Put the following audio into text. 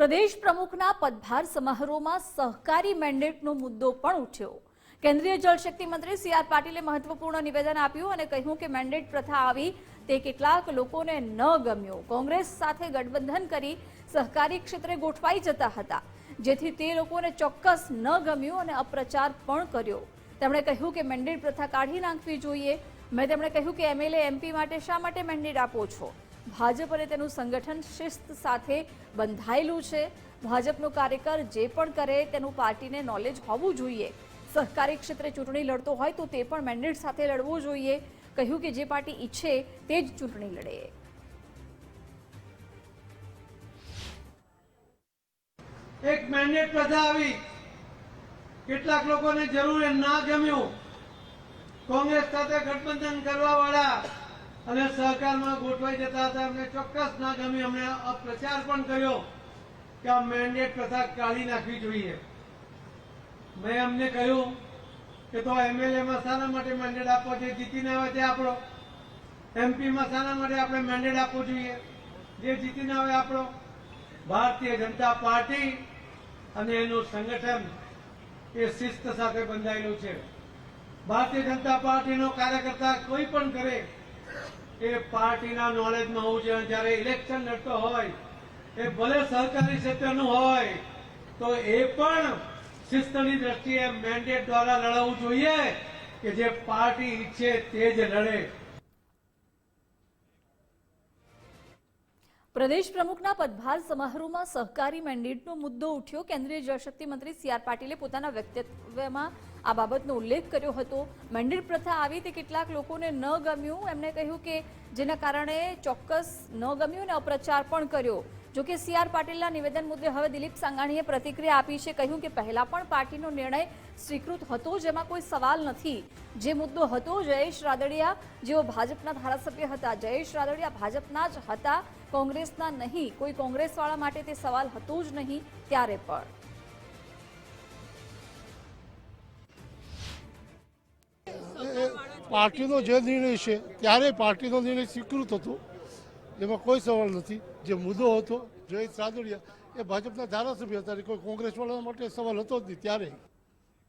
પ્રદેશ પ્રમુખના પદભાર સમારોહમાં સહકારી મેન્ડેટનો મુદ્દો પણ ઉઠ્યો. કેન્દ્રીય જળશક્તિ મંત્રી સી આર પાટીલે મહત્વપૂર્ણ નિવેદન આપ્યું અને કહ્યું કે મેન્ડેટ પ્રથા આવી તે કેટલાક લોકોને ન ગમ્યો. કોંગ્રેસ સાથે ગઠબંધન કરી સહકારી ક્ષેત્રે ગોઠવાઈ જતા હતા, જેથી તે લોકોને ચોક્કસ ન ગમ્યું અને અપ્રચાર પણ કર્યો. તેમણે કહ્યું કે મેન્ડેટ પ્રથા કાઢી નાખવી જોઈએ. મેં તેમણે કહ્યું કે એમએલએ એમપી માટે શા માટે મેન્ડેટ આપો છો? ભાજપ અને તેનું સંગઠન શિસ્ત સાથે બંધાયેલું છે. ભાજપનો કાર્યકર જે પણ કરે તેનું પાર્ટીને નોલેજ હોવું જોઈએ. સહકારી ક્ષેત્રે ચૂંટણી લડતો હોય તો તે પણ મેન્ડેટ સાથે લડવું જોઈએ. કહ્યું કે જે પાર્ટી ઈચ્છે તે જ ચૂંટણી લડે. એક મેન્ડેટ પ્રથા આવી. કેટલાક લોકોને જરૂર ના ગમ્યું. કોંગ્રેસ સાથે ગઠબંધન કરવા વાળા અને સહકારમાં ગોઠવાઈ જતા હતા. અમને ચોક્કસ ના ગમી અમને પ્રચાર પણ કર્યો કે આ મેન્ડેટ પ્રથા કાઢી નાખવી જોઈએ. મેં અમને કહ્યું કે તો એમએલએ માં શાના માટે મેન્ડેટ આપવો જોઈએ જીતીને આવે તે આપણો. એમપીમાં શાના માટે આપણે મેન્ડેટ આપવો જોઈએ. જે જીતીને આવે આપણો. ભારતીય જનતા પાર્ટી અને એનું સંગઠન એ શિસ્ત સાથે બંધાયેલું છે. ભારતીય જનતા પાર્ટીનો કાર્યકર્તા કોઈ પણ કરે એ પાર્ટીના નોલેજમાં હોવું જોઈએ. જયારે ઇલેક્શન લડતો હોય, એ ભલે સહકારી ક્ષેત્રનું હોય, તો એ પણ શિસ્તની દ્રષ્ટિએ મેન્ડેટ દ્વારા લડાવવું જોઈએ કે જે પાર્ટી ઈચ્છે તે જ લડે. પ્રદેશ પ્રમુખના પદભાર સમારોહમાં સહકારી મેન્ડેટનો મુદ્દો ઉઠ્યો. કેન્દ્રીય જળશક્તિ મંત્રી સી આર પાટીલે પોતાના વ્યક્તિત્વમાં આ બાબતનો ઉલ્લેખ કર્યો હતો. મેન્ડેટ પ્રથા આવી તે કેટલાક લોકોને ન ગમ્યું. એમણે કહ્યું કે જેના કારણે ચોક્કસ ન ગમ્યું અને અપ્રચાર પણ કર્યો. જોકે સી આર પાટીલના નિવેદન મુદ્દે હવે દિલીપ સાંગાણીએ પ્રતિક્રિયા આપી છે, કહ્યું કે પહેલા પણ પાર્ટીનો નિર્ણય સ્વીકૃત હતો, જેમાં કોઈ સવાલ નથી. જે મુદ્દો હતો, જયેશ રાદડિયા જેઓ ભાજપના ધારાસભ્ય હતા. જયેશ રાદડિયા ભાજપના જ હતા, કોંગ્રેસના નહીં. કોઈ કોંગ્રેસવાળા માટે તે સવાલ હતો જ નહીં ત્યારે પણ. પાર્ટીનો જે નિર્ણય છે, ત્યારે પાર્ટીનો નિર્ણય સ્વીકૃત હતો. એમાં કોઈ સવાલ નથી. જે મુદ્દો હતો, જયેશ રાદડિયા, એ ભાજપના ધારાસભ્ય હતા. કોઈ કોઈ કોંગ્રેસવાળા માટે સવાલ હતો જ નહીં, ત્યારે.